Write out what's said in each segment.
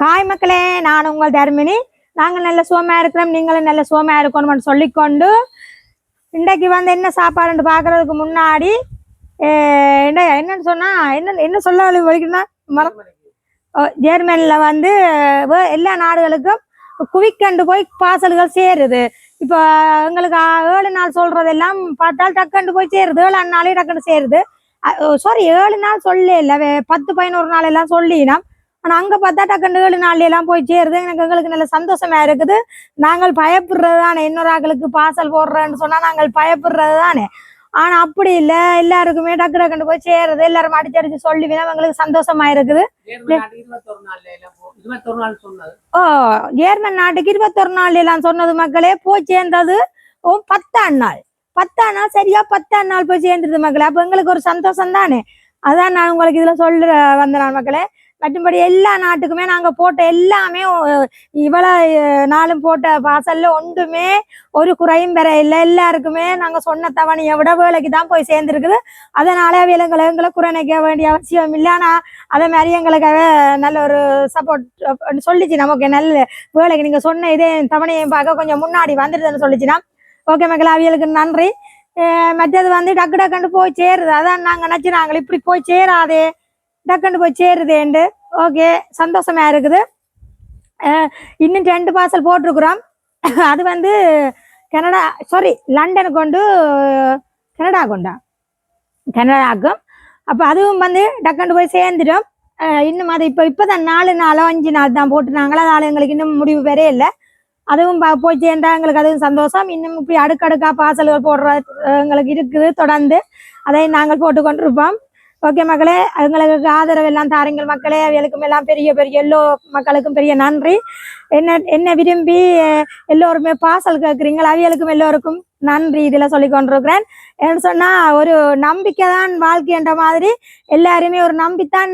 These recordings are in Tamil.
காய் மக்களே நான் உங்கள் தர்மினி. நாங்கள் நல்ல சுவமா இருக்கிறோம் நீங்களும் நல்ல சுவமா இருக்கணும்னு சொல்லிக்கொண்டு இன்றைக்கு வந்து என்ன சாப்பாடுன்னு பார்க்கறதுக்கு முன்னாடி என்ன என்னன்னு சொன்னா என்ன என்ன சொல்ல வலிக்குன்னா மரம். ஜெர்மனியில் வந்து எல்லா நாடுகளுக்கும் குவிக்கண்டு போய் பார்சல்கள் சேருது. இப்போ எங்களுக்கு ஏழு நாள் சொல்றதெல்லாம் பார்த்தால் டக்குண்டு போய் சேருது. ஏழு நாளே டக்குன்னு சேருது. சாரி ஏழு நாள் சொல்ல இல்லை. பத்து பதினோரு நாள் எல்லாம் சொல்லினோம். ஆனா அங்க பார்த்தா டக்குண்டு ஏழு நாள்ல எல்லாம் போய் சேருது. எனக்கு எங்களுக்கு நல்ல சந்தோஷமா இருக்குது. நாங்கள் பயப்படுறது தானே இன்னொரு ஆக்களுக்கு பார்சல் போடுறேன்னு சொன்னா நாங்கள் பயப்படுறது தானே ஆனா அப்படி இல்ல. எல்லாருக்குமே டக்கு டக்குன்னு போய் சேருது. எல்லாரும் அடிச்சு அடிச்சு சொல்லுவீங்க எங்களுக்கு சந்தோஷமா இருக்குது. நாள் ஓ ஜேர்மன் நாட்டுக்கு இருபத்தொரு நாள் எல்லாம் சொன்னது மக்களே போய் சேர்ந்தது பத்தாம் நாள். பத்தாம் நாள் சரியா பத்தாம் நாள் போய் சேர்ந்துருது மக்களே. அப்ப எங்களுக்கு ஒரு சந்தோஷம் தானே. அதான் நான் உங்களுக்கு இதுல சொல்ற வந்த நான் மக்களே. மற்றும்படி எல்லா நாட்டுக்குமே நாங்கள் போட்ட எல்லாமே இவ்வளோ நாளும் போட்ட வாசல்ல ஒன்றுமே ஒரு குறையும் பெற இல்லை. எல்லாருக்குமே நாங்கள் சொன்ன தவணையை விட வேலைக்கு தான் போய் சேர்ந்துருக்குது. அதனால எங்களை எங்களை குறைநிக்க வேண்டிய அவசியம் இல்லை. ஆனால் அதே மாதிரி எங்களுக்காக நல்ல ஒரு சப்போர்ட் சொல்லிச்சு. நமக்கு நல்ல வேலைக்கு நீங்கள் சொன்ன இதே தவணையும் பார்க்க கொஞ்சம் முன்னாடி வந்துடுதுன்னு சொல்லிச்சுன்னா ஓகே மக்கள் அவியலுக்கு நன்றி. மற்றது வந்து டக்கு டக்குன்னு போய் சேருது. அதான் நாங்கள் நினச்சி நாங்கள் இப்படி போய் சேராதே. டக்குன்னு போய் சேருதேண்டு ஓகே சந்தோஷமா இருக்குது. இன்னும் ரெண்டு பார்சல் போட்டிருக்கிறோம். அது வந்து கனடா சாரி லண்டனுக்கு கொண்டு கனடா கொண்டா. கனடாக்கும். அப்போ அதுவும் வந்து டக்குன்னு போய் சேர்ந்துடும். இன்னும் அது இப்போ இப்போ தான் நாலு நாளோ அஞ்சு நாள் தான் போட்டுருந்தாங்களா அதனால எங்களுக்கு இன்னும் முடிவு வேறே இல்லை. அதுவும் ப- போய் சேர்ந்தா எங்களுக்கு அதுவும் சந்தோஷம். இன்னும் இப்படி அடுக்கடுக்காக பார்சல்கள் போடுற எங்களுக்கு இருக்குது தொடர்ந்து. அதை நாங்கள் போட்டு கொண்டிருப்போம் ஓகே மக்களே எங்களுக்கு ஆதரவு எல்லாம் தாருங்கள் மக்களே. அவர்களுக்கும் எல்லாம் பெரிய பெரிய எல்லோ மக்களுக்கும் பெரிய நன்றி. என்ன என்ன விரும்பி எல்லோருமே பார்சல் கேட்குறீங்களா? அவர்களுக்கும் எல்லோருக்கும் நன்றி. இதில் சொல்லி கொண்டிருக்கிறேன். என்ன சொன்னா ஒரு நம்பிக்கை தான் வாழ்க்கைன்ற மாதிரி எல்லாருமே ஒரு நம்பித்தான்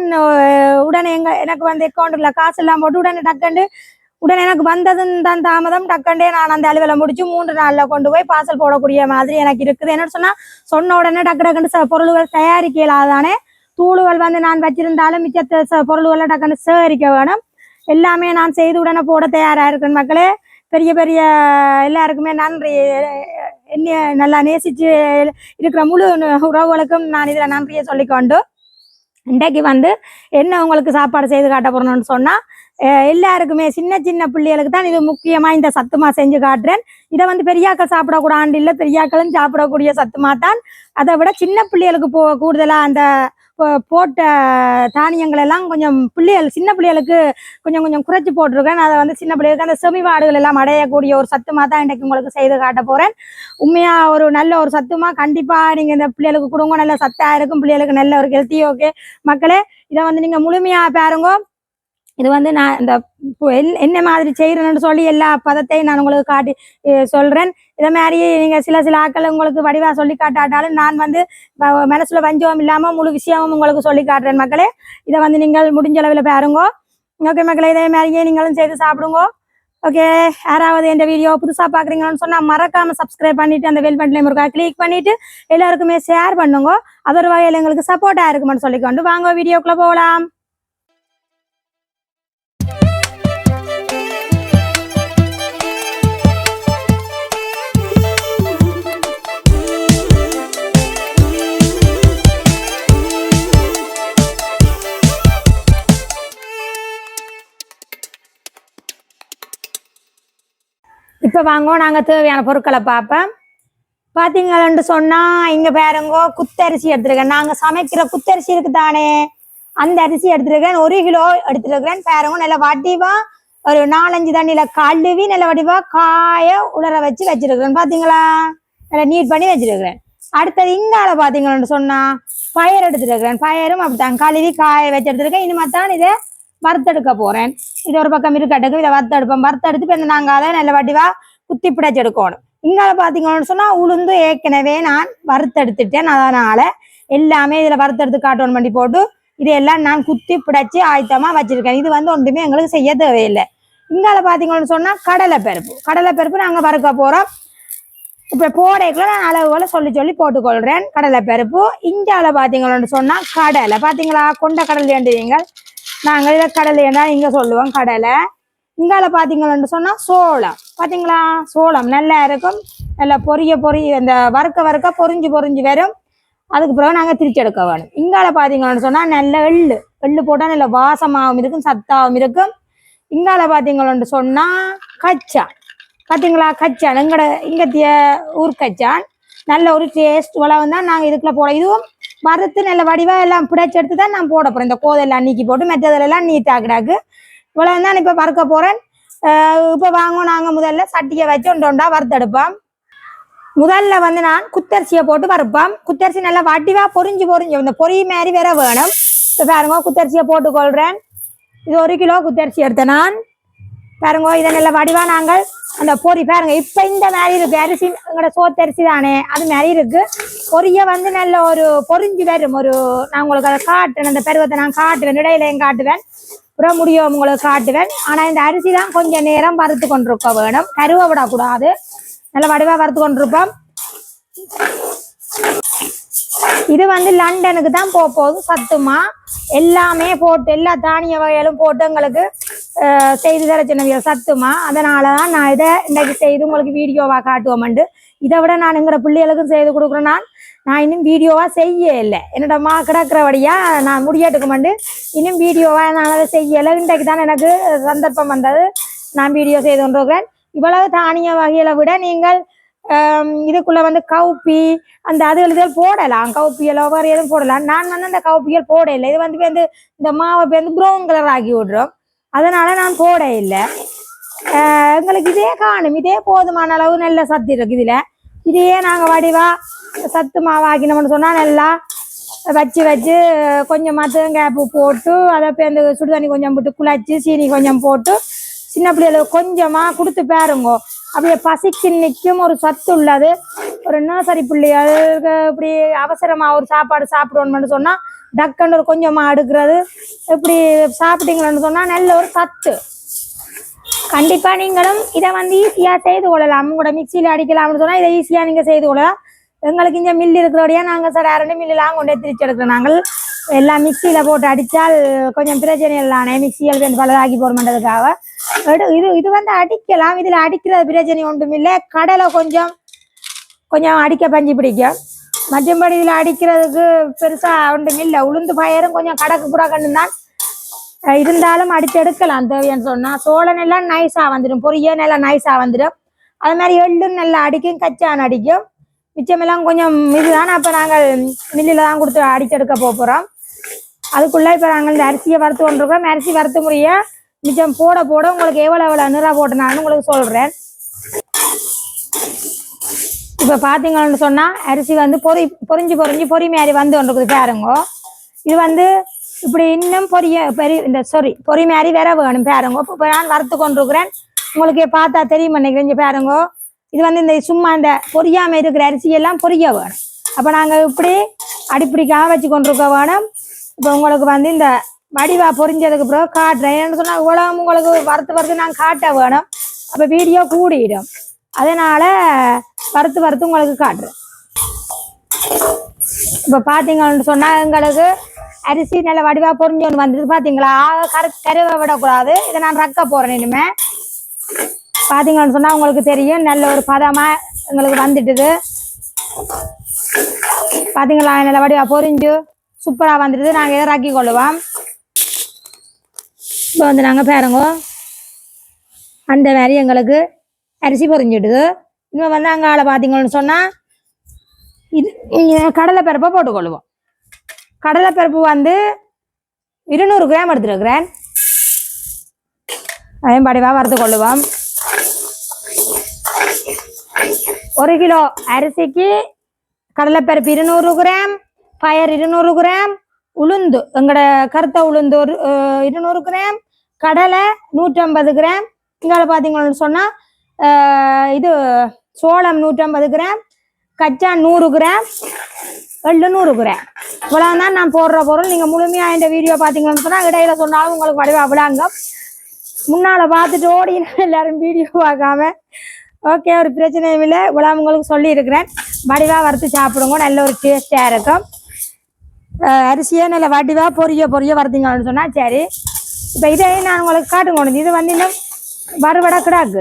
உடனே எங்க எனக்கு வந்து அக்கௌண்ட்டில் காசு எல்லாம் போட்டு உடனே டக்குண்டு உடனே எனக்கு வந்ததுன்னு தான் தாமதம். டக்கண்டே நான் அந்த அலுவலை முடிச்சு மூன்று நாள்ல கொண்டு போய் பார்சல் போடக்கூடிய மாதிரி எனக்கு இருக்குது. என்ன சொன்னா சொன்ன உடனே டக்கு டக்குன்னு ச- பொருள்கள் தயாரிக்கலாதானே தூளுகள் வந்து நான் வச்சிருந்தாலும் மிச்சத்தை ச- பொருள்களை டக்குன்னு சேகரிக்க வேணும். எல்லாமே நான் செய்து உடனே போட தயாரா இருக்கேன் மக்களே. பெரிய பெரிய எல்லாருக்குமே நன்றி. என்ன நல்லா நேசிச்சு இருக்கிற முழு உறவுகளுக்கும் நான் இதில் நன்றியை சொல்லிக்கொண்டு இன்றைக்கு வந்து என்ன உங்களுக்கு சாப்பாடு செய்து காட்ட போறணும்னு சொன்னால் எல்லாருக்குமே சின்ன சின்ன பிள்ளைகளுக்கு தான் இது முக்கியமா இந்த சத்துமா செஞ்சு காட்டுறேன். இதை வந்து பெரியாக்கள் சாப்பிடக்கூடாது இல்லை பெரியாக்களும் சாப்பிடக்கூடிய சத்துமா தான். அதை விட சின்ன பிள்ளைகளுக்கு போ கூடுதலா அந்த போட்ட தானியங்கள் எல்லாம் கொஞ்சம் பிள்ளைகள் சின்ன பிள்ளைகளுக்கு கொஞ்சம் கொஞ்சம் குறைச்சி போட்டிருக்கேன். அதை வந்து சின்ன பிள்ளைகளுக்கு அந்த செமிவாடுகள் எல்லாம் அடையக்கூடிய ஒரு சத்துமா தான் இன்றைக்கு உங்களுக்கு செய்து காட்ட போறேன். உண்மையா ஒரு நல்ல ஒரு சத்துமா கண்டிப்பா நீங்க இந்த பிள்ளைகளுக்கு கொடுங்க. நல்ல சத்தா இருக்கும் பிள்ளைகளுக்கு நல்ல ஒரு ஹெல்த்தி ஓகே மக்களே இதை வந்து நீங்க முழுமையா பாருங்க. இது வந்து நான் இந்த என்ன மாதிரி செய்யறேன்னு சொல்லி எல்லா பதத்தையும் நான் உங்களுக்கு காட்டி சொல்றேன். இதை மாதிரி நீங்க சில சில ஆட்கள் உங்களுக்கு வடிவா சொல்லி காட்டாட்டாலும் நான் வந்து மனசுல வஞ்சகம் இல்லாம முழு விஷயமும் உங்களுக்கு சொல்லி காட்டுறேன் மக்களே. இதை வந்து நீங்கள் முடிஞ்ச அளவில் பாருங்க. ஓகே மக்களே இதே மாதிரியே நீங்களும் செய்து சாப்பிடுங்க. ஓகே யாராவது இந்த வீடியோ புதுசாக பாக்குறீங்கன்னு சொன்னால் மறக்காம சப்ஸ்கிரைப் பண்ணிட்டு அந்த வெல் பட்டனை இருக்கா கிளிக் பண்ணிட்டு எல்லாருக்குமே ஷேர் பண்ணுங்க. அது ஒரு வகையில் எங்களுக்கு சப்போர்ட்டாக இருக்குமென்னு சொல்லிக்கொண்டு வாங்க வீடியோக்குள்ளே போகலாம் இப்போ வாங்குவோம் நாங்கள் தேவையான பொருட்களை பார்ப்போம். பார்த்தீங்கன்னு சொன்னால் இங்கே பாருங்கோ குத்தரிசி எடுத்துருக்கேன். நாங்கள் சமைக்கிற குத்தரிசி இருக்கு தானே அந்த அரிசி எடுத்துருக்கேன். ஒரு கிலோ எடுத்துருக்கிறேன். பாருங்க நல்ல வடிவா ஒரு நாலஞ்சு தண்ணியில் கழுவி நல்ல வடிவா காய உலர வச்சு வச்சிருக்கிறேன். பார்த்தீங்களா நல்லா நீட் பண்ணி வச்சிருக்கிறேன். அடுத்தது இங்கால பார்த்தீங்கன்னு சொன்னால் பயர் எடுத்துருக்கிறேன். பயரும் அப்படித்தான். கழுவி காய வச்சு எடுத்துருக்கேன். இனிமே தான் இதை வறுத்தெடுக்க போகிறேன் இது ஒரு பக்கம் இருக்கட்டுக்கு இதை வறுத்தெடுப்போம். வறுத்தெடுத்து இப்போ இந்த நாங்கள் அதை நல்ல வடிவா குத்தி பிடிச்சு எடுக்கணும். இங்கால பார்த்தீங்கன்னு சொன்னா உளுந்து ஏற்கனவே நான் வறுத்தெடுத்துட்டேன். அதனால எல்லாமே இதுல வறுத்தெடுத்து காட்டோன் பண்ணி போட்டு இதையெல்லாம் நான் குத்தி பிடிச்சி ஆயத்தமா வச்சிருக்கேன். இது வந்து ஒன்றுமே எங்களுக்கு செய்ய தேவையில்லை. இங்கால பார்த்தீங்கன்னு சொன்னா கடலை பருப்பு. கடலை பருப்பு நாங்க வறுக்க போறோம். இப்ப போடைக்குள்ள நான் அளவுகளை சொல்லி சொல்லி போட்டுக்கொள்றேன். கடலை பருப்பு. இந்தியாவில் பார்த்தீங்கன்னு சொன்னா கடலை. பார்த்தீங்களா கொண்ட கடல் வேண்டுவீங்க நாங்கள் இதை கடலைன்னா இங்க சொல்லுவோம் கடலை. இங்கால பாத்தீங்கன்னு சொன்னா சோளம். பாத்தீங்களா? சோளம் நல்லா இருக்கும். நல்லா பொரிய பொரிய இந்த வறுக்க வறுக்க பொறிஞ்சு பொறிஞ்சு வரும். அதுக்கு பிறகு நாங்கள் திரிச்சு எடுக்க வேணும். இங்கால பாத்தீங்கன்னு சொன்னா நல்ல எள்ளு. எள்ளு போட்டா நல்ல வாசமாகவும் இருக்கும் சத்தாகவும் இருக்கும். இங்கால பாத்தீங்கன்னு சொன்னா கச்சான். பாத்தீங்களா? கச்சான். எங்கட இங்கத்திய ஊர் கச்சான். நல்ல ஒரு டேஸ்ட் உழவு தான் நாங்கள் இதுக்குள்ள போட இதுவும் வறுத்து நல்ல வடிவா எல்லாம் பிடிச்சி எடுத்து தான் நான் போட போறேன். இந்த கோதெல்லாம் நீக்கி போட்டு மெத்ததெல்லாம் எல்லாம் நீட்டாக்கிடாக்கு இவ்வளவு தான் இப்போ பறக்க போறேன். இப்போ வாங்குவோம் நாங்கள் முதல்ல சட்டியை வச்சு ஒன்று ஒன்றா வறுத்தெடுப்போம். முதல்ல வந்து நான் குத்தரிசியை போட்டு வறுப்போம். குத்தரிசி நல்லா வடிவா பொறிஞ்சு பொரிஞ்சு இந்த பொரி மாதிரி வேற வேணும். இப்போ பாருங்க குத்தரிசியை போட்டுக்கொள்கிறேன் இது ஒரு கிலோ குத்தரிசி எடுத்தேன் நான். பாருங்க இதை நல்ல வடிவா நாங்கள் அந்த பொரி பாருங்க இப்ப இந்த மாதிரி இருக்கு. அரிசி எங்களோட சோத்தரிசி தானே அது மாதிரி இருக்கு. பொரிய வந்து நல்ல ஒரு பொரிஞ்சு வரும். ஒரு நான் உங்களுக்கு அதை காட்டுறேன் அந்த பருவத்தை நான் காட்டுவேன் இடையிலையும் காட்டுவேன். புற முடியும் உங்களுக்கு காட்டுவேன். ஆனா இந்த அரிசி தான் கொஞ்சம் நேரம் வறுத்து கொண்டிருக்க வேணும். கருவை விடக்கூடாது. நல்ல வடிவா வறுத்து கொண்டிருப்போம். இது வந்து லண்டனுக்கு தான் போக போகுது சத்துமா. எல்லாமே போட்டு எல்லா தானிய வகைகளும் போட்டு எங்களுக்கு செய்து தர சின்ன சத்துமா. அதனால தான் நான் இதை இன்னைக்கு செய்து உங்களுக்கு வீடியோவா காட்டுவோம்ண்டு. இதை விட நான் எங்களோட பிள்ளைகளுக்கும் செய்து கொடுக்குறேன் நான். நான் இன்னும் வீடியோவா செய்ய இல்லை. என்னோட மா கிடக்கிறபடியா நான் முடியட்டுக்குமெண்டு இன்னும் வீடியோவா நான் அதை செய்யலை. இன்றைக்கு தான் எனக்கு சந்தர்ப்பம் வந்தது. நான் வீடியோ செய்து கொண்டிருக்கிறேன். இவ்வளவு தானிய வகைகளை விட நீங்கள் இதுக்குள்ள வந்து கவுப்பி அந்த அது எழுதுகள் போடலாம். கவுப்பியலோ வேறு எதுவும் போடலாம். நான் வந்து அந்த கவுப்பியல் போட இல்லை. இது வந்து வந்து இந்த மாவை வந்து ப்ரௌன் கலர் ஆக்கி விடுறோம். அதனால நான் போட இல்லை. எங்களுக்கு இதே காணும். இதே போதுமான அளவு நல்ல சத்து இருக்கு இதுல. இதையே நாங்கள் வடிவா சத்து மாவு ஆக்கினோம்னு சொன்னால் நல்லா வச்சு வச்சு கொஞ்சம் தேங்காய் போட்டு அதை இப்போ இந்த கொஞ்சம் போட்டு குழச்சி சீனி கொஞ்சம் போட்டு சின்ன பிள்ளைகளுக்கு கொஞ்சமாக கொடுத்து பாருங்க. அப்படியே பசிக்கு நிற்கும் ஒரு சத்து உள்ளது. ஒரு நர்சரி பிள்ளைகளுக்கு இப்படி அவசரமா ஒரு சாப்பாடு சாப்பிடுவோம்னு சொன்னா டக்குன்னு ஒரு கொஞ்சமா அடுக்கிறது. இப்படி சாப்பிட்டீங்கன்னு சொன்னா நல்ல ஒரு சத்து. கண்டிப்பா நீங்களும் இதை வந்து ஈஸியா செய்து கொள்ளலாம். உங்களோட மிக்சியில அடிக்கலாம்னு சொன்னா இதை ஈஸியா நீங்க செய்து கொள்ளலாம். எங்களுக்கு இங்க மில் நாங்கள் நாங்க ரெண்டு மில்லாம் கொண்டே திரிச்சு எடுக்கிறோம். நாங்கள் எல்லாம் மிக்சியில் போட்டு அடிச்சால் கொஞ்சம் பிரச்சனை இல்லானே மிக்சியில் வந்து பலதாக்கி போடுமென்றதுக்காக எடு- இது இது வந்து அடிக்கலாம் இதில் அடிக்கிறது பிரச்சனை ஒன்றும் இல்லை கடலை கொஞ்சம் கொஞ்சம் அடிக்க பஞ்சு பிடிக்கும் மற்றபடி இதுல அடிக்கிறதுக்கு பெருசா ஒன்றும் இல்லை உளுந்து பயரும் கொஞ்சம் கடக்கு புறக்கண்டு தான் இருந்தாலும் அடிச்சு எடுக்கலாம் தேவைன்னு சொன்னால் சோளம் எல்லாம் நைஸாக வந்துடும் பொரிய நல்லா நைஸாக வந்துடும் அது மாதிரி எள்ளும் நல்லா அடிக்கும் கச்சான் அடிக்கும் மிச்சமெல்லாம் கொஞ்சம் இதுதான் அப்போ நாங்கள் மில்லில் தான் கொடுத்து அடிச்செடுக்க போக அதுக்குள்ளே அதுக்குள்ள நாங்கள் இந்த அரிசியை வறுத்து கொண்டிருக்கிறோம் அரிசி வறுத்து முறைய மிச்சம் போட போட உங்களுக்கு எவ்வளவு எவ்வளவு நிறா போட்டனாலும் உங்களுக்கு சொல்றேன். இப்போ பார்த்தீங்கன்னு சொன்னா அரிசி வந்து பொறி பொரிஞ்சு பொரிஞ்சு பொறி மாதிரி வந்து கொண்டிருக்குது பாருங்க. இது வந்து இப்படி இன்னும் பொரிய பெரிய இந்த சாரி பொறி மாதிரி வேற வேணும் பாருங்க. இப்போ நான் வறுத்து கொண்டிருக்கிறேன். உங்களுக்கு பார்த்தா தெரியும் நினைக்கிறேன் பேருங்கோ பாருங்க. இது வந்து இந்த சும்மா இந்த பொரியாம இருக்கிற அரிசி எல்லாம் பொரிய வேணும். அப்போ நாங்க இப்படி அடிப்பிடிக்காக வச்சு கொண்டிருக்க வேணும். இப்போ உங்களுக்கு வந்து இந்த வடிவா பொரிஞ்சதுக்கு அப்புறம் காட்டுறேன். சொன்னால் உலகம் உங்களுக்கு வறுத்து வறுத்து நான் காட்ட வேணும். அப்போ வீடியோ கூடிடும். அதனால வறுத்து வறுத்து உங்களுக்கு காட்டுறேன். இப்போ பார்த்தீங்கன்னு சொன்னால் எங்களுக்கு அரிசி நல்ல வடிவா பொரிஞ்சு ஒன்று வந்துட்டு பார்த்தீங்களா கரு கருவை விடக்கூடாது. இதை நான் ரக்க போகிறேன் இனிமே. பார்த்தீங்கன்னு சொன்னால் உங்களுக்கு தெரியும். நல்ல ஒரு பதமாக எங்களுக்கு வந்துட்டுது. பார்த்தீங்களா நல்ல வடிவா பொரிஞ்சு சூப்பராக வந்துடுது நாங்கள் இதை ரக்கி கொள்ளுவோம். இப்போ வந்து நாங்கள் பேரங்கோ. அந்த மாதிரி எங்களுக்கு அரிசி பொறிஞ்சிடுது இன்னும் வந்து நாங்கள் ஆளை பார்த்தீங்கன்னு சொன்னால் இது இங்க கடலைப்பருப்பை போட்டுக்கொள்ளுவோம். கடலைப்பருப்பு வந்து இருநூறு கிராம் எடுத்துருக்கிறேன். அதையும் படிவாக வறுத்து கொள்ளுவோம். ஒரு கிலோ அரிசிக்கு கடலைப்பருப்பு இருநூறு கிராம் பயர் இருநூறு கிராம் உளுந்து எங்களோட கருத்த உளுந்து ஒரு இருநூறு கிராம் கடலை நூற்றம்பது கிராம். இங்கால பார்த்தீங்கன்னு சொன்னால் இது சோளம் நூற்றம்பது கிராம் கச்சா நூறு கிராம் எள்ளு நூறு கிராம். இவ்வளவுதான் நான் போடுற பொருள். நீங்கள் முழுமையாக இந்த வீடியோ பார்த்தீங்கன்னு சொன்னால் இடையில சொன்னாலும் உங்களுக்கு வடிவா விடாங்க முன்னால் பார்த்துட்டு ஓடி எல்லாரும் வீடியோ பார்க்காம. ஓகே ஒரு பிரச்சனையும் இல்லை. இவ்வளோ உங்களுக்கு சொல்லியிருக்கிறேன். வடிவாக வறுத்து சாப்பிடுங்க. நல்ல ஒரு டேஸ்டாக இருக்கும். அரிசியே அரிசியை நல்ல வடிவாக பொரிய பொரிய வறுத்தீங்கன்னு சொன்னால் சரி. இப்போ இதை நான் உங்களுக்கு காட்டுங்க கொண்டு இது வந்து இன்னும் வறுவடை கிடாக்குது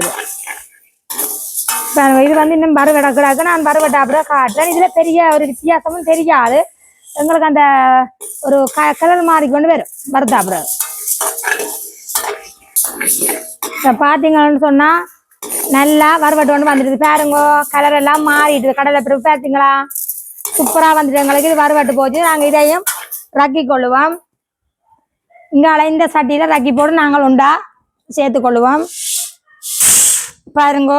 இது வந்து இன்னும் வறுவடை கிடாக்கு நான் வறுவடை அப்புறம் காட்டுறேன். இதுல பெரிய ஒரு வித்தியாசமும் தெரியாது. எங்களுக்கு அந்த ஒரு க கலர் மாறி கொண்டு வரும். வறுத்தா அப்புறம் இப்போ பார்த்தீங்கன்னு சொன்னா நல்லா வறுவட்டு கொண்டு வந்துடுது. பாருங்கோ கலர் எல்லாம் மாறிடுது. கடலை பிறகு பார்த்தீங்களா சூப்பரா வந்துட்டு எங்களுக்கு இது வறுவட்டு போச்சு. நாங்க இதையும் ரக்கி கொள்ளுவோம். இங்கால இந்த சட்டியில ரக்கி போட்டு நாங்கள் உண்டா சேர்த்து கொள்ளுவோம் பாருங்க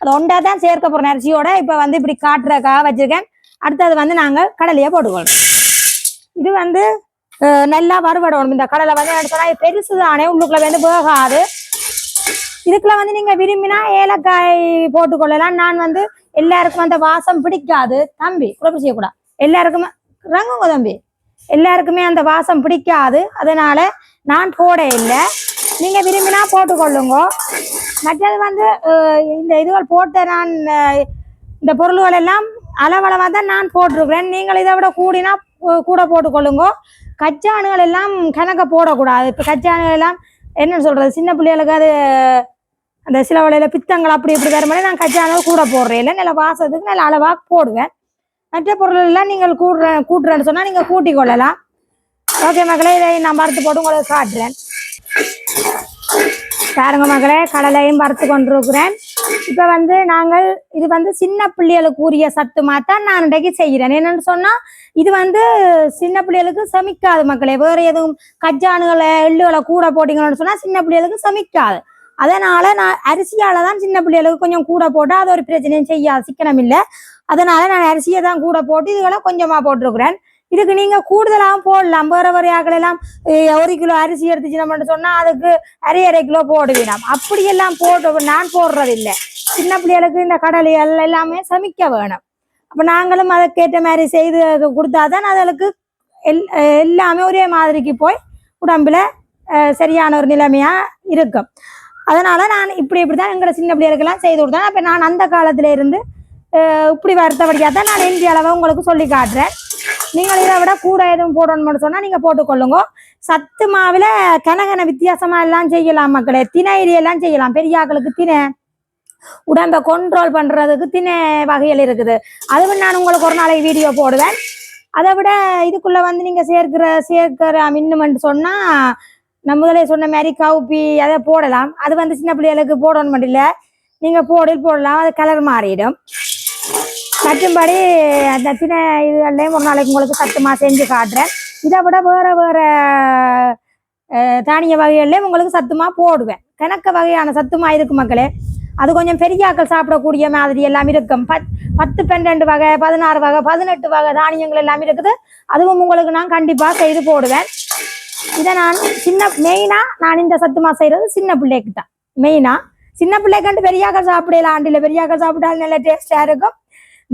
அது ஒண்டா தான் சேர்க்க போறோம். அரிசியோட இப்ப வந்து இப்படி காட்டுறக்காக வச்சிருக்கேன். அடுத்தது வந்து நாங்கள் கடலையை போட்டுக்கொள்வோம். இது வந்து நல்லா நல்லா வறுவடணும். இந்த கடலை வந்து எடுத்தோம்னா பெருசு தானே உள்ளுக்குள்ள வந்து வேகாது. இதுக்குள்ள வந்து நீங்க விரும்பினா ஏலக்காய் போட்டுக்கொள்ளலாம். நான் வந்து எல்லாருக்கும் அந்த வாசம் பிடிக்காது. தம்பி குழப்பம் செய்யக்கூடாது. எல்லாருக்குமே ரங்குங்க தம்பி. எல்லாருக்குமே அந்த வாசம் பிடிக்காது. அதனால நான் போட இல்லை. நீங்க விரும்பினா போட்டுக்கொள்ளுங்க. மற்றது வந்து இந்த இதுகள் போட்ட நான் இந்த பொருள்கள் எல்லாம் அளவளவாக தான் நான் போட்டிருக்கிறேன். நீங்கள் இதை விட கூடினா கூட போட்டுக்கொள்ளுங்க. கச்சானுகள் எல்லாம் கணக்க போடக்கூடாது. இப்போ கச்சானுகள் எல்லாம் என்னன்னு சொல்றது? சின்ன பிள்ளைகளுக்கு அது அந்த சில வலையில பித்தங்கள் அப்படி இப்படி வேறு மாதிரி நான் கச்சானுகள் கூட போடுறேன். இல்லை நல்ல வாசத்துக்கு நல்ல அளவாக போடுவேன். மற்ற பொருள் எல்லாம் நீங்கள் கூடுற கூட்டுறேன்னு சொன்னால் நீங்கள் கூட்டி கொள்ளலாம். ஓகே மக்களே இதை நான் வறுத்து போட்டு உங்களுக்கு காட்டுறேன். பாருங்க மகளே கடலையும் வறுத்து கொண்டிருக்கிறேன். இப்போ வந்து நாங்கள் இது வந்து சின்ன பிள்ளைகளுக்கு உரிய சத்து மாத்தான் நான் இன்றைக்கு செய்கிறேன். என்னன்னு சொன்னா இது வந்து சின்ன பிள்ளைகளுக்கு சமிக்காது மக்களே. வேற எதுவும் கஜானுகளை எள்ளுகளை கூட போட்டீங்கன்னு சொன்னா சின்ன பிள்ளைகளுக்கு சமிக்காது. அதனால நான் அரிசியால தான் சின்ன பிள்ளைகளுக்கு கொஞ்சம் கூட போட்டு அது ஒரு பிரச்சனையும் செய்யாது சிக்கனம் இல்லை. அதனால நான் அரிசியை தான் கூட போட்டு இதுகளை கொஞ்சமா போட்டிருக்கிறேன். இதுக்கு நீங்க கூடுதலாகவும் போடலாம். வேற வேற எல்லாம் ஒரு கிலோ அரிசி எடுத்துச்சுன்னு சொன்னா அதுக்கு அரை அரை கிலோ போடுவினாம் அப்படியெல்லாம் போட்டு நான் போடுறது இல்லை சின்ன பிள்ளைகளுக்கு இந்த கடலைகள் எல்லாமே சமைக்க வேணும். அப்ப நாங்களும் அதுக்கேற்ற மாதிரி செய்து கொடுத்தாதான் அதுகளுக்கு எல் எல்லாமே ஒரே மாதிரிக்கு போய் உடம்புல சரியான ஒரு நிலைமையா இருக்கும். அதனால நான் இப்படி இப்படி தான் எங்களை சின்ன பிள்ளைகளுக்கெல்லாம் செய்து கொடுத்தேன். அப்போ நான் அந்த காலத்துல இருந்து இப்படி வருத்தபடியாக தான் நான் இந்திய அளவை உங்களுக்கு சொல்லி காட்டுறேன். நீங்கள் இதை விட கூட எதுவும் போடணும்னு சொன்னால் நீங்கள் போட்டுக்கொள்ளுங்க. சத்து மாவில் கனகன வித்தியாசமாக எல்லாம் செய்யலாம் மக்களே. திணையில எல்லாம் செய்யலாம். பெரியாக்களுக்கு திணை உடம்பை கண்ட்ரோல் பண்ணுறதுக்கு திணை வகைகள் இருக்குது. அதுவும் நான் உங்களுக்கு ஒரு நாளைக்கு வீடியோ போடுவேன். அதை விட இதுக்குள்ளே வந்து நீங்கள் சேர்க்கிற சேர்க்கிற மின்னுமெண்ட் சொன்னால் நான் முதலே சொன்ன மாதிரி கவுப்பி அதை போடலாம். அது வந்து சின்ன பிள்ளைகளுக்கு போடணும் மட்டும் இல்லை. நீங்கள் போடில் போடலாம். அது கலர் மாறிடும். கட்டும்படி அந்த சின்ன இதுகள்லையும் ஒரு நாளைக்கு உங்களுக்கு சத்துமா செஞ்சு காட்டுறேன். இதை விட வேற வேற தானிய வகைகள்லேயும் உங்களுக்கு சத்துமா போடுவேன். கணக்க வகையான சத்துமா இருக்கு மக்களே. அது கொஞ்சம் பெரியாக்கள் சாப்பிடக்கூடிய மாதிரி எல்லாம் இருக்கும். பத் பத்து பன்னெண்டு வகை பதினாறு வகை பதினெட்டு வகை தானியங்கள் எல்லாம் இருக்குது. அதுவும் உங்களுக்கு நான் கண்டிப்பா செய்து போடுவேன். இதை நான் சின்ன மெயினா நான் இந்த சத்துமா செய்யறது சின்ன பிள்ளைக்கு தான் மெயினா. சின்ன பிள்ளைக்கண்டு பெரியாக்கள் சாப்பிடலாம் ஆண்டில பெரியாக்கள் சாப்பிட்டாலும் நல்ல டேஸ்டா இருக்கும்.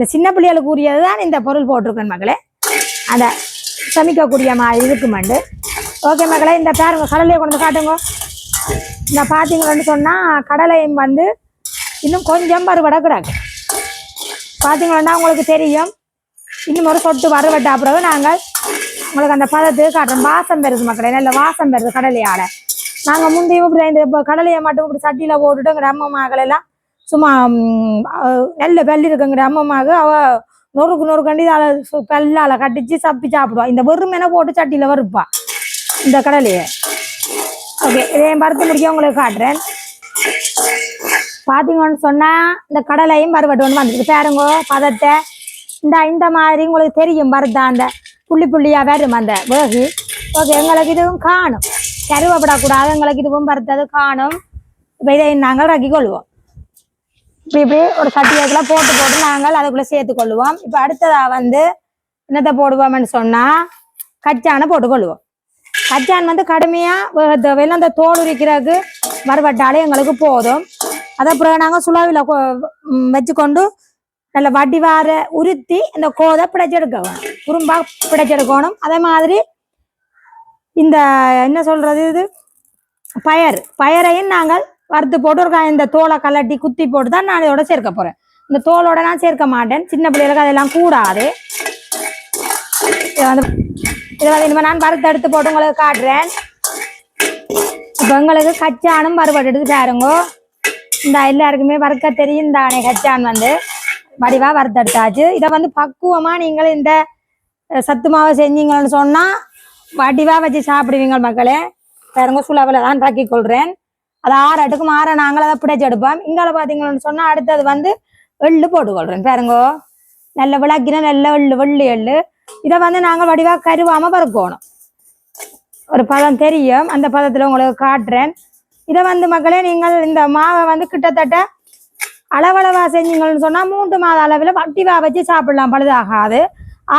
இந்த சின்ன பிள்ளைகளுக்கு உரியது தான் இந்த பொருள் போட்டிருக்கேன் மகளே அந்த சமைக்கக்கூடிய மாதிரி இருக்குமாண்டு ஓகே மகளே இந்த பாருங்க கடலையை கொண்டு காட்டுங்க. இந்த பார்த்தீங்கன்னு சொன்னால் கடலையும் வந்து இன்னும் கொஞ்சம் வறுவடை கிடக்கு பார்த்தீங்கன்னா உங்களுக்கு தெரியும். இன்னும் ஒரு சொட்டு வறுவட்டா பிறகு நாங்கள் உங்களுக்கு அந்த பதத்துக்கு காட்டுறோம். வாசம் பெறுது மக்களே நல்ல வாசம் பெறுது கடலையால். நாங்கள் முந்தையும் இப்படி இந்த கடலையை மட்டும் இப்படி சட்டியில் போட்டுட்டு எங்க அம்மா சும்மா ம், அஹ், நல்ல இருக்குங்கிற அம்மாவுக்கு அவ நொறுக்கு நொறுக்கண்டி அதை சு- பல்லால கட்டிச்சு சப்பி சாப்பிடுவா. இந்த வெறுமென போட்டு சட்டியில வறுப்பா இந்த கடலையே. ஓகே இதையும் பருத்து முடிக்க உங்களுக்கு காட்டுறேன். பாத்தீங்கன்னு சொன்னா இந்த கடலையும் பருவட்டு ஒன்று வந்துருக்கு பாருங்கோ பதத்தை. இந்த இந்த மாதிரி உங்களுக்கு தெரியும் பருத்தா அந்த புள்ளி புள்ளியா வரும் அந்த வேகு. ஓகே எங்களுக்கு இதுவும் காணும். கருவப்படக்கூடாது எங்களுக்கு இதுவும் பருத்தது காணும். இப்போ இதை நாங்கள் ரக்கி கொள்வோம். இப்படி இப்படி ஒரு சட்டியத்தில் போட்டு போட்டு நாங்கள் அதுக்குள்ள சேர்த்து கொள்ளுவோம். இப்போ அடுத்ததா வந்து என்னத்தை போடுவோம்னு சொன்னா கச்சானை போட்டுக்கொள்வோம் கச்சான் வந்து கடுமையா வேக தேவையில்லை அந்த தோல் உரிக்கிறதுக்கு மறுபட்டாலே எங்களுக்கு போதும். அதை அப்புறம் நாங்கள் சுழாவில் வச்சுக்கொண்டு நல்ல வடிவார உருத்தி இந்த கோதை பிடைச்செடுக்கணும் குறும்பாக குறும்பா பிடைச்செடுக்கணும். அதே மாதிரி இந்த என்ன சொல்றது இது? பயர். பயரையும் நாங்கள் வறுத்து போட்டு ஒரு இந்த தோலை கலட்டி குத்தி போட்டு தான் நான் இதோட சேர்க்க போறேன். இந்த தோலோட நான் சேர்க்க மாட்டேன். சின்ன பிள்ளைகளுக்கு அதெல்லாம் கூடாது. இதை வந்து இதை வந்து இனிமேல் நான் வறுத்து எடுத்து போட்டு உங்களுக்கு காட்டுறேன். இப்போ உங்களுக்கு கச்சானும் வறுபட்டு எடுத்து பாருங்க. இந்த எல்லாருக்குமே வறுக்க தெரியும் தானே கச்சான் வந்து. வடிவா வறுத்தெடுத்தாச்சு இதை வந்து பக்குவமா நீங்கள் இந்த சத்து மாவை செஞ்சீங்கன்னு சொன்னா வடிவா வச்சு சாப்பிடுவீங்க மக்களே. பாருங்க சுலவில் தான் தாக்கி கொள்றேன். அது ஆறட்டுக்கும் ஆற நாங்கள் அதை பிடிச்சி எடுப்போம். இங்கால பார்த்தீங்கன்னு சொன்னா அடுத்தது வந்து எள்ளு போட்டுக்கொள்றேன் பாருங்கோ. நல்ல விளக்கின நல்ல எள்ளு வெள்ளி எள்ளு. இதை வந்து நாங்கள் வடிவா கருவாம பறக்கணும் ஒரு பதம் தெரியும். அந்த பதத்துல உங்களுக்கு காட்டுறேன். இதை வந்து மக்களே நீங்கள் இந்த மாவை வந்து கிட்டத்தட்ட அளவளவா செஞ்சீங்கன்னு சொன்னா மூன்று மாத அளவில் வட்டிவா வச்சு சாப்பிடலாம். பழுதாகாது.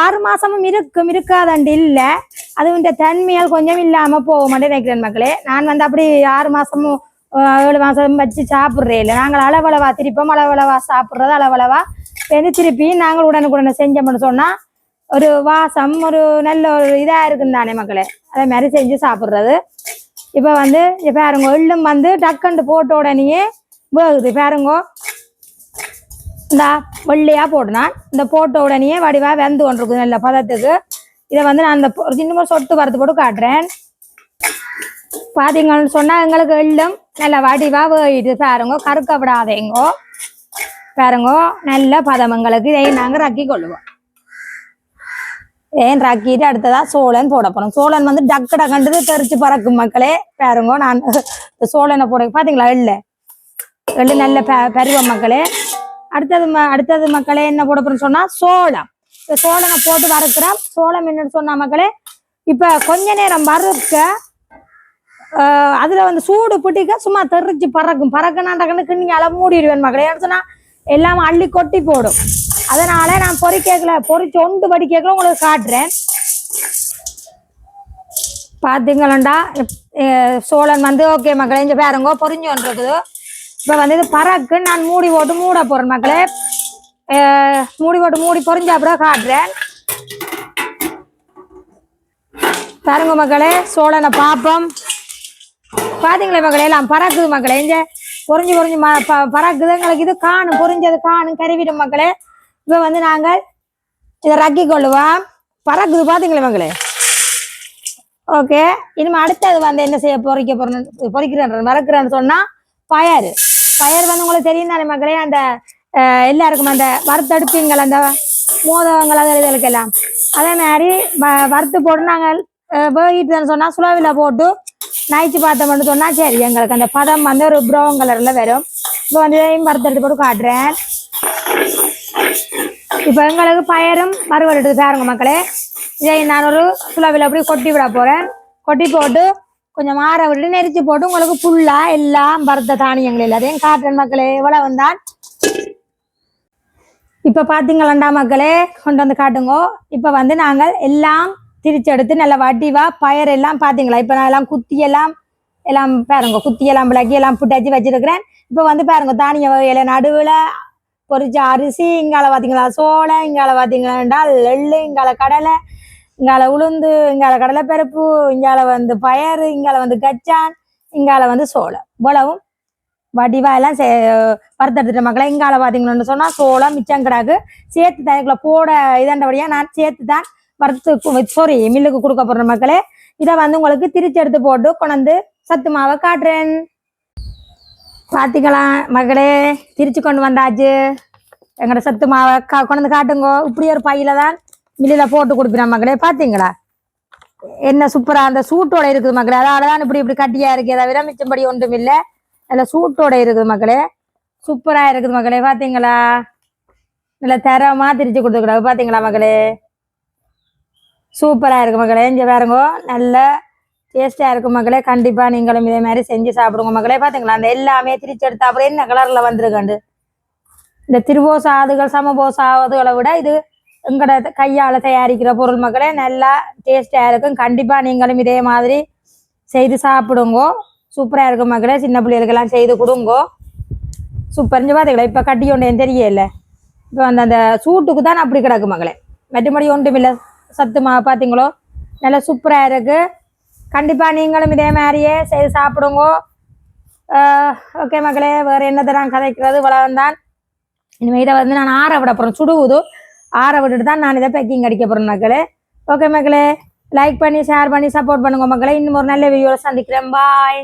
ஆறு மாசமும் இருக்கும். இருக்காதண்டு இல்லை. அது இந்த தன்மையால் கொஞ்சம் இல்லாம போக மாட்டேன் நினைக்கிறேன் மக்களே. நான் வந்து அப்படி ஆறு மாசமும் ஏழு மாசம் வச்சு சாப்பிட்றே இல்லை. நாங்கள் அளவளவா திருப்போம் அளவளவா சாப்பிட்றது அளவளவா வந்து திருப்பி நாங்கள் உடனுக்குடனே செஞ்சோம்னு சொன்னால் ஒரு வாசம் ஒரு நல்ல ஒரு இதாக இருக்கும் தானே மக்களே. அதே மாதிரி செஞ்சு சாப்பிட்றது. இப்போ வந்து இங்க பாருங்க எள்ளும் வந்து டக்குண்டு போட்ட உடனேயே வேகுது. பாருங்க இந்த வெள்ளையாக போட்டுனா இந்த போட்ட உடனேயே வடிவாக வெந்து கொண்டிருக்குது நல்ல பதத்துக்கு. இதை வந்து நான் அந்த சின்ன சொட்டு வறுத்து போட்டு காட்டுறேன். பாத்தீங்கன்னு சொன்னா எங்களுக்கு எள்ளும் நல்ல வடிவா வேகிட்டு பாருங்க கருக்க விடாதேங்கோ. பாருங்க நல்ல பதம் எங்களுக்கு இதை நாங்கள் ரக்கி கொள்ளுவோம். ஏன் ரக்கிட்டு அடுத்ததா சோளன் போட சோழன் வந்து டக்கு டக்குன்றது தெரிச்சு பறக்கும் மக்களே. பாருங்க நான் சோழனை போட பாத்தீங்களா எள்ளு? எள்ளு நல்ல பெ- பருவ மக்களே. அடுத்தது ம- அடுத்தது மக்களே என்ன போட சொன்னா சோளம். இந்த சோளனை போட்டு வறுக்கிறோம். சோளம் என்னன்னு சொன்னா மக்களே இப்ப கொஞ்ச நேரம் வறுக்க அதுல வந்து சூடு பிடிக்க சும்மா தெரிச்சு பறக்கும். பறக்கனாண்டக்கன்னு கிண்ணியால மூடிடுவேன் மக்களே ஏன்னு சொன்னா எல்லாம் அள்ளி கொட்டி போடும். அதனால நான் பொறிக்கல பொறிச்சு ஒன்று படிக்கல உங்களுக்கு காட்டுறேன். பாத்தீங்களா சோழன் வந்து ஓகே மக்களே இங்க பாருங்க பொறிஞ்சு ஒன்று இருக்குது இப்போ வந்து இது பறக்கு நான் மூடி போட்டு மூட போறேன் மக்களே மூடி போட்டு மூடி பொறிஞ்ச அப்புறம் காட்டுறேன். பாருங்க மக்களே சோழனை பாப்போம். பாத்தீங்களா மக்களே எல்லாம் பறக்குது மக்களே இங்க பொறிஞ்சு பொறிஞ்சு ம- ப- பறக்குது. எங்களுக்கு இது காணும் பொறிஞ்சது காணும் கருவிடும் மக்களே இப்போ வந்து நாங்கள் இதை ரக்கி கொள்ளுவோம். பறக்குது பாத்தீங்களே மக்களே ஓகே. இனிமே அடுத்தது வந்து என்ன செய்ய பொறிக்க போறேன்னு பொறிக்கிறேன் மறக்கிறேன்னு சொன்னா பயர் பயர் வந்து உங்களுக்கு தெரியும் தானே மக்களே அந்த எல்லாருக்கும் அந்த வறுத்தடுப்பீங்கள் அந்த மோதவங்கள் அது இதுகளுக்கெல்லாம். அதே மாதிரி வ- வறுத்து போட்டு நாங்கள் வேகிட்டுன்னு சொன்னா சுலாவில போட்டு நைச்சு பார்த்தோம்னு சொன்னா சரி எங்களுக்கு அந்த பதம் வந்து ஒரு ப்ரௌன் கலர்ல வரும். இப்போ வந்து இதையும் வறுத்தெடுத்து போட்டு காட்டுறேன். இப்போ எங்களுக்கு பயரும் மறுவெடுத்து பாருங்க மக்களே. இதை நான் ஒரு சுலவில் அப்படி கொட்டி விட போறேன். கொட்டி போட்டு கொஞ்சம் மாற விட்டு நெரிச்சு போட்டு உங்களுக்கு புல்லா எல்லாம் வறுத்த தானியங்கள் எல்லாத்தையும் காட்டுறேன் மக்களே. எவ்வளவு வந்தான் இப்ப பாத்தீங்களாண்டா மக்களே? கொண்டு வந்து காட்டுங்கோ. இப்ப வந்து நாங்கள் எல்லாம் திரிச்செடுத்து நல்ல வடிவா பயர் எல்லாம் பாத்தீங்களா? இப்ப நான் எல்லாம் குத்தி எல்லாம் எல்லாம் பாருங்க குத்தி எல்லாம் விளக்கி எல்லாம் புட்டாச்சு வச்சிருக்கிறேன். இப்ப வந்து பாருங்க தானிய வகையில நடுவுல பொறிச்ச அரிசி இங்கால பாத்தீங்களா சோளம் இங்கால பாத்தீங்களா எள்ளு இங்கால கடலை இங்கால உளுந்து இங்கால கடலைப்பருப்பு இங்கால வந்து பயறு இங்கால வந்து கச்சான் இங்கால வந்து சோளம். இவ்வளவும் வடிவா எல்லாம் சே வறுத்தெடுத்துட்ட மக்களை. இங்கால பாத்தீங்கன்னு சொன்னா சோளம் மிச்சங்கிடாக்கு சேர்த்து தயக்குள்ள போட இதண்டபடியா நான் சேர்த்து தான் வறுத்து சாரி மில்லுக்கு கொடுக்க போற மக்களே இதை வந்து உங்களுக்கு திரிச்சு எடுத்து போட்டு கொண்டாந்து சத்து மாவை காட்டுறேன். பார்த்திக்கலாம் மகளே திரிச்சு கொண்டு வந்தாச்சு. எங்களோட சத்து மாவை கா கொண்டாந்து காட்டுங்கோ. இப்படி ஒரு பையில தான் மில்லில் போட்டு கொடுப்பினா மகளே பார்த்தீங்களா என்ன சூப்பராக அந்த சூட்டோட இருக்குது மக்களே. அதாவது தான் இப்படி இப்படி கட்டியாக இருக்குது தவிர மிச்சம்படி ஒன்றும் இல்லை. அதில் சூட்டோட இருக்குது மக்களே. சூப்பராக இருக்குது மக்களே பார்த்தீங்களா நல்லா தரமாக திரிச்சு கொடுத்துக்கூடாது பார்த்தீங்களா மக்களே? சூப்பராக இருக்கு மக்களே. இங்கே பாருங்கோ நல்ல டேஸ்ட்டாக இருக்கும் மக்களே. கண்டிப்பாக நீங்களும் இதே மாதிரி செஞ்சு சாப்பிடுங்க மக்களே. பார்த்துக்கலாம் அந்த எல்லாமே திரிச்சு எடுத்தா அப்புறம் என்ன கலரில் வந்திருக்கண்டு இந்த திருவோசாதுகள் சமபோசாதுகளை விட இது எங்களோட கையால் தயாரிக்கிற பொருள் மக்களே. நல்லா டேஸ்ட்டாக இருக்கும். கண்டிப்பாக நீங்களும் இதே மாதிரி செய்து சாப்பிடுங்கோ. சூப்பராக இருக்கும் மக்களே. சின்ன பிள்ளைகளுக்கெல்லாம் செய்து கொடுங்கோ. சூப்பர். பார்த்துக்கலாம் இப்போ கட்டி ஒன்று தெரியல. இப்போ அந்த அந்த சூட்டுக்கு தான் அப்படி கிடக்கு மகளே மற்றபடி ஒன்றும் இல்லை. சத்து மா பார்த்தீங்களோ நல்லா சூப்பராக இருக்கு. கண்டிப்பாக நீங்களும் இதே மாதிரியே செய்து சாப்பிடுங்க. ஓகே மக்களே வேறு என்னத்தை நான் கதைக்கிறது? வளர்ந்தான் இனிமேல் இதை வந்து நான் ஆற விட போகிறேன் சுடுவுது ஆற விட்டுட்டு தான் நான் இதை பேக்கிங் அடிக்க போகிறேன் மக்களே. ஓகே மக்களே லைக் பண்ணி ஷேர் பண்ணி சப்போர்ட் பண்ணுங்க மக்களை. இன்னும் ஒரு நல்ல வீடியோவில் சந்திக்கிறேன். பாய்